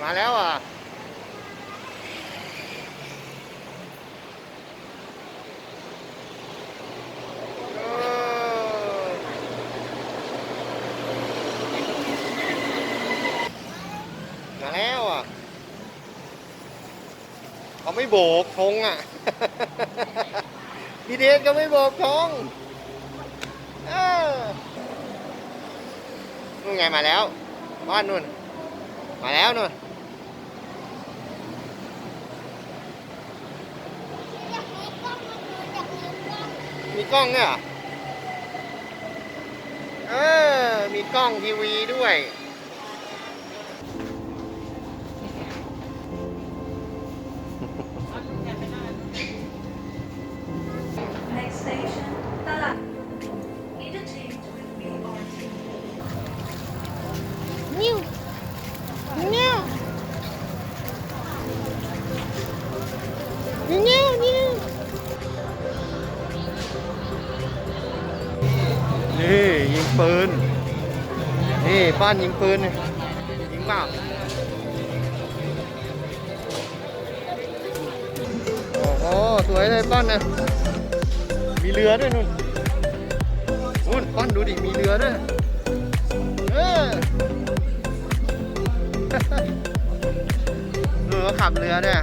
มาแล้วอะมาแล้วอะเขาไม่โบกธงอะ พี่เดชก็ไม่โบกธงเออนู่นไงมาแล้วบ้านนู่น มาแล้วนู่น กล้องเนี่ยเออ มีกล้องทีวีด้วย ยิงปืน นี่ป้านยิงปืน ยิงเปล่าโอ้โหสวยเลยป้านนะมีเรือด้วยนู่นนู่นป้านดูดิ มีเรือด้วยเออดูเขาขับเรือเนี่ย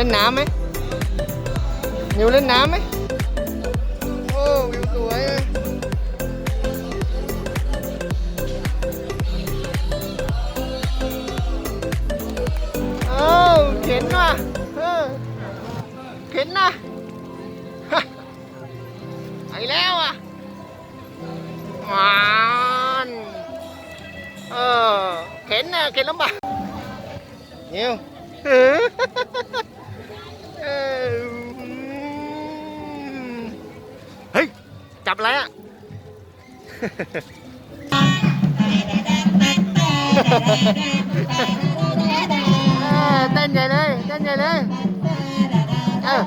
เล่นน้ำไหมนิวเล่นน้ำไหมโอ้วิวสวยเลยเอ้าเข็นว่ะเออเข็นนะไปแล้วอะมันเออเข็นนะเข็นลำบากนิว เออเออเฮ้ย จับอะไรอะเออเต้นใหญ่เลย เต้นใหญ่เลย เออ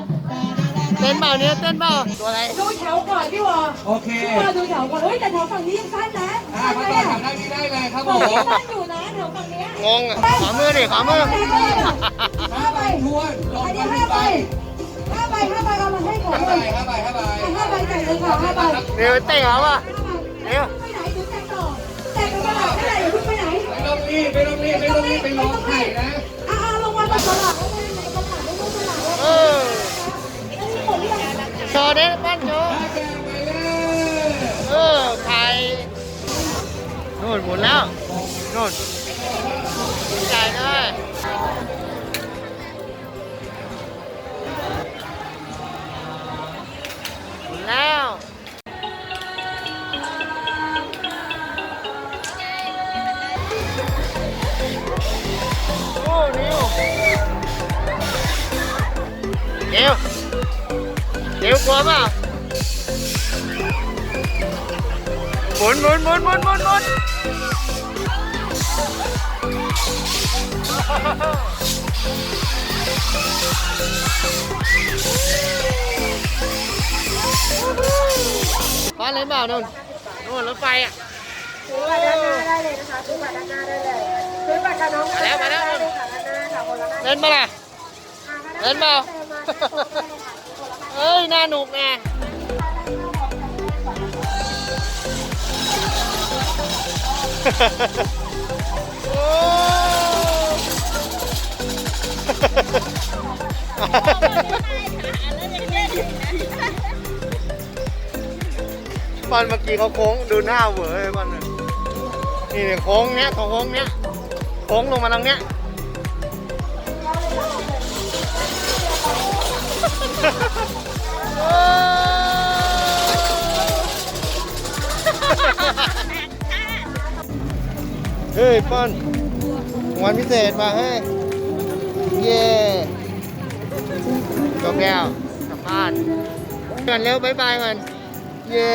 เต้นเปล่าเนี่ยเต้นเปล่าตัวอะไร ดูแถวก่อนพี่วอโอเคพี่วอดูแถวก่อนเฮ้ยแต่แถวฝั่งนี้ยังสั้นนะอ่าสั้นมาไหมต่ออะจากด้านนี้ได้เลยครับผฝั่งมนี้สั้นอยู่นะแถวฝั่งเนี้ย งงอะขอมือดิขอมือห้าใบทวนลงอันนี้มาห้าไปใบห้าใบห้าใบเอามาให้ก่อนห้าเลใบยห้าใบห้าใบห้าใบจ่ายเลยค่ะห้าใบเดี๋ยวเต้เขาป่ะเร็วไปไหนถึงแต่งต่อแต่งไปตลาดไม่ได้อย่าเพิ่งไปไหนไม่ต้องรีบไม่ต้องรีบไม่ต้องรีบไปรอไข่นะอ่าลงมาตลาดแล้วไปไหนตลาดไม่ต้องตลาดแล้วเอออันนี้หมดหรือยังโชว์ดิปั้นโชว์ห้าแกงไปเลยเออไข่นู่นหมุนแล้วนู่น ใหญ่เลยแล้วโอ้นิวนิวนิวกลัวเปล่าหมุนหมุนหมุนหมุนหมุนหมุน ฟ้าเลยเปล่านู่นนู่นรถไฟอะซื้อบัตรด้านหน้าได้เลยนะคะซื้อบัตรด้านหน้าได้เลยซื้อบัตรกับน้องมาแล้วมาแล้วได้เลยค่ะด้านหน้าค่ะคนละห้าเล่นมาล่ะ เล่นเปล่า เอ้ยน่าหนุกไงโอ้ บอลเมื่อกี้เขาโค้งดูหน้าเหวอเลยบอลน่ะนี่โค้งเนี้ยโค้งเนี้ยโค้งลงมาทางเนี้ยเฮ้ยป้อนรางวันพิเศษมาให้ เย่จบแล้วกลับบ้านก่อนเร็วบายบายก่อนเย่